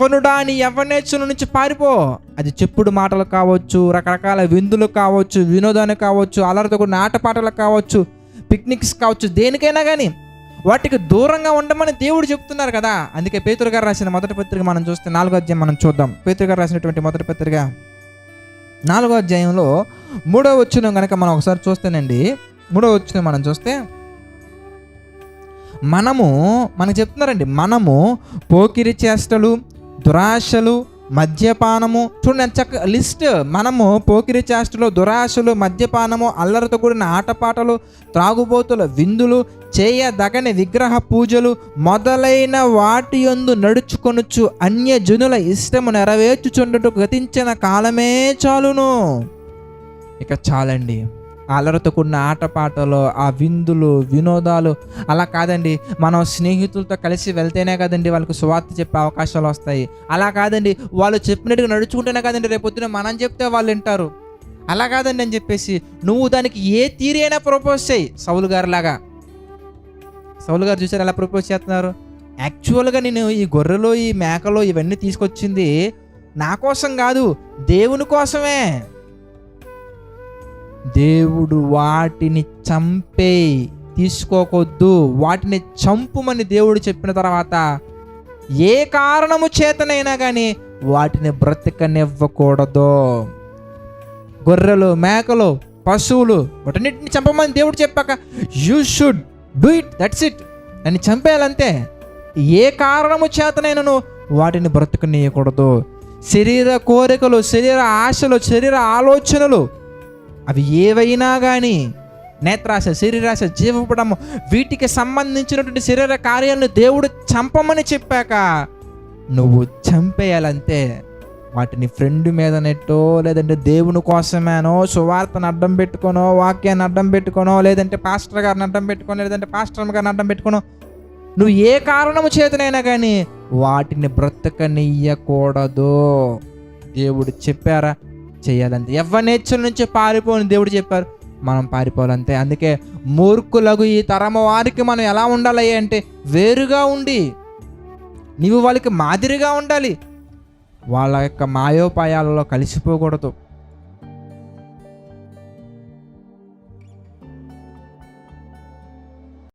యవ్వనుడా నీ యవ్వనేచ్చుల నుంచి పారిపో. అది చెప్పుడు మాటలు కావచ్చు రకరకాల విందులు కావచ్చు వినోదాలు కావచ్చు అలరితో కూడిన ఆటపాటలు కావచ్చు పిక్నిక్స్ కావచ్చు దేనికైనా కానీ వాటికి దూరంగా ఉండమని దేవుడు చెప్తున్నారు కదా. అందుకే పేతురు గారు రాసిన మొదటి పత్రిక మనం చూస్తే నాలుగో అధ్యాయం మనం చూద్దాం. పేతురు గారు రాసినటువంటి మొదటి పత్రిక నాలుగో అధ్యాయంలో మూడో వచ్చిన కనుక మనం ఒకసారి చూస్తేనండి మూడో వచ్చిన మనం చూస్తే మనము మనకు చెప్తున్నారండి మనము పోకిరి చేష్టలు దురాశలు మద్యపానము. చూడండి చక్క లిస్ట్. మనము పోకిరి చేష్టలు దురాశలు మద్యపానము అల్లరితో కూడిన ఆటపాటలు త్రాగుబోతుల విందులు చేయదగని విగ్రహ పూజలు మొదలైన వాటి యందు నడుచుకొనుచు అన్య జనుల ఇష్టము నెరవేర్చుచుండటకు గతించిన కాలమే చాలును. ఇక చాలండి. ఆ అలరతో కూడిన ఆటపాటలు ఆ విందులు వినోదాలు అలా కాదండి. మనం స్నేహితులతో కలిసి వెళ్తేనే కదండి వాళ్ళకి సువార్త చెప్పే అవకాశాలు వస్తాయి. అలా కాదండి. వాళ్ళు చెప్పినట్టుగా నడుచుకుంటేనే కదండి రేపొద్దున మనం చెప్తే వాళ్ళు వింటారు. అలా కాదండి అని చెప్పేసి నువ్వు దానికి ఏ తీరి అయినా ప్రపోజ్ చేయి. సౌలు గారు లాగా సౌలు గారు చూసారు ఎలా ప్రపోజ్ చేస్తున్నారు? యాక్చువల్గా నేను ఈ గొర్రెలు ఈ మేకలు ఇవన్నీ తీసుకొచ్చింది నా కోసం కాదు దేవుని కోసమే. దేవుడు వాటిని చంపే తీసుకోకొద్దు. వాటిని చంపుమని దేవుడు చెప్పిన తర్వాత ఏ కారణము చేతనైనా కానీ వాటిని బ్రతకనివ్వకూడదు. గొర్రెలు మేకలు పశువులు వాటన్నిటిని చంపమని దేవుడు చెప్పాక you should do it that's it అని చంపేయాలంతే ఏ కారణము చేతనైనను వాటిని బ్రతకనీయకూడదు. శరీర కోరికలు శరీర ఆశలు శరీర ఆలోచనలు అవి ఏవైనా కానీ నేత్రాశ శరీరాశ జీవపడము వీటికి సంబంధించినటువంటి శరీర కార్యాలను దేవుడు చంపమని చెప్పాక నువ్వు చంపేయాలంతే వాటిని ఫ్రెండ్ మీద నెట్టో లేదంటే దేవుని కోసమేనో సువార్తను అడ్డం పెట్టుకోనో వాక్యాన్ని అడ్డం పెట్టుకోనో లేదంటే పాస్టర్ గారిని అడ్డం పెట్టుకోనో లేదంటే పాస్టర్ గారిని అడ్డం పెట్టుకోనో నువ్వు ఏ కారణము చేతనైనా కానీ వాటిని బ్రతకనియ్యకూడదు దేవుడు చెప్పారా? చేయాలంతే నేచర్ నుంచి పారిపోని దేవుడు చెప్పారు మనం పారిపోవాలంతే. అందుకే మూర్ఖులకు ఈ తరమ వారికి మనం ఎలా ఉండాలి అంటే వేరుగా ఉండి నీవు వాళ్ళకి మాదిరిగా ఉండాలి. వాళ్ళ యొక్క మాయోపాయాలలో కలిసిపోకూడదు.